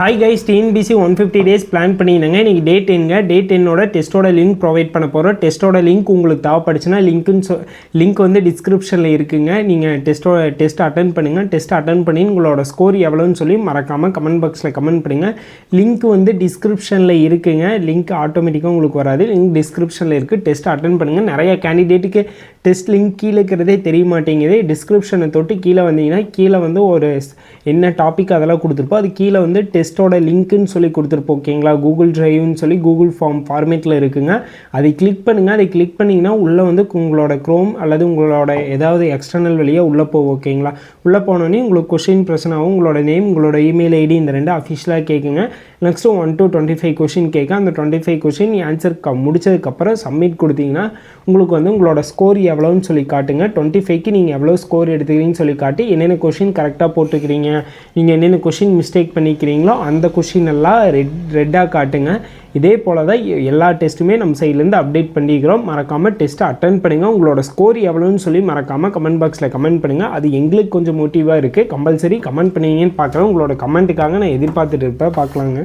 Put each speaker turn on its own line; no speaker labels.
Hi guys TNPSC one fifty days plan பண்ணிடுங்க இன்றைக்கி டே டென்ங்க டே டென்னோட டெஸ்ட்டோட link provide பண்ண போகிறோம் டெஸ்ட்டோட லிங்க் உங்களுக்கு தேவைப்படுச்சுன்னா லிங்க்குன்னு சொ லிங்க் வந்து டிஸ்கிரிப்ஷனில் இருக்குங்க. நீங்கள் டெஸ்ட்டோட டெஸ்ட் அட்டன் பண்ணுங்கள் டெஸ்ட் அட்டன் பண்ணி உங்களோட ஸ்கோர் எவ்வளோன்னு சொல்லி மறக்காமல் கமெண்ட் பாக்ஸில் கமெண்ட் பண்ணுங்கள் லிங்க் வந்து டிஸ்கிரிப்ஷனில் இருக்குங்க. லிங்க் ஆட்டோமேட்டிக்காக உங்களுக்கு வராது. லிங்க் டிஸ்கிரிப்ஷனில் இருக்குது டெஸ்ட் அட்டன் பண்ணுங்கள் நிறைய கேண்டிடேட்டுக்கு டெஸ்ட் லிங்க் கீழே இருக்கிறதே தெரிய மாட்டேங்குது. டிஸ்கிரிப்ஷனை தொட்டு கீழே வந்தீங்கன்னா கீழே வந்து ஒரு என்ன டாபிக் அதெல்லாம் கொடுத்துருப்போம். அது கீழே வந்து டெஸ்ட் டெஸ்ட்டோட லிங்க்குன்னு சொல்லி கொடுத்துருப்போம் ஓகேங்களா? கூகுள் ட்ரைவ்னு சொல்லி கூகுள் ஃபார்ம் ஃபார்மேட்டில் இருக்குங்க. அதை கிளிக் பண்ணுங்கள் அதை கிளிக் பண்ணிங்கன்னா உள்ளே வந்து உங்களோட க்ரோம் அல்லது உங்களோட ஏதாவது எக்ஸ்டர்னல் வழியாக உள்ளே போகும் ஓகேங்களா? உள்ளே போனோடனே உங்களுக்கு கொஷின் பிரச்சனாகவும் உங்களோட நேம் உங்களோட இமெயில் ஐடி இந்த ரெண்டு அஃபிஷியலாக கேட்குங்க next one to twenty five question கேட்க அந்த டுவெண்ட்டி ஃபைவ் கொஷின் ஆன்சர் க முடிச்சதுக்கப்புறம் சப்மிட் கொடுத்தீங்கன்னா உங்களுக்கு வந்து உங்களோட ஸ்கோர் எவ்வளோன்னு சொல்லி காட்டுங்க. டுவெண்ட்டி ஃபைவ்க்கு நீங்கள் எவ்வளோ ஸ்கோர் எடுத்துக்கிறீங்கன்னு சொல்லி காட்டி என்னென்ன கொஷின் கரெக்டாக போட்டுக்கிறீங்க நீங்கள் என்னென்ன கொஷின் மிஸ்டேக் பண்ணிக்கிறீங்களோ அந்த கொஷின் எல்லாம் ரெட் ரெட்டாக காட்டுங்க. இதே போல் தான் எல்லா டெஸ்ட்டுமே நம்ம சைட்லேருந்து அப்டேட் பண்ணிக்கிறோம். மறக்காமல் டெஸ்ட்டை அட்டன் பண்ணுங்கள் உங்களோட ஸ்கோர் எவ்வளோன்னு சொல்லி மறக்காமல் கமெண்ட் பாக்ஸில் கமெண்ட் பண்ணுங்கள் அது எங்களுக்கு கொஞ்சம் மோட்டிவாக இருக்குது கம்பல்சரி கமெண்ட் பண்ணுவீங்கன்னு பார்க்குறேன் உங்களோட கமெண்ட்டுக்காக நான் எதிர்பார்த்துட்டு இருப்பேன். பார்க்கலாங்க.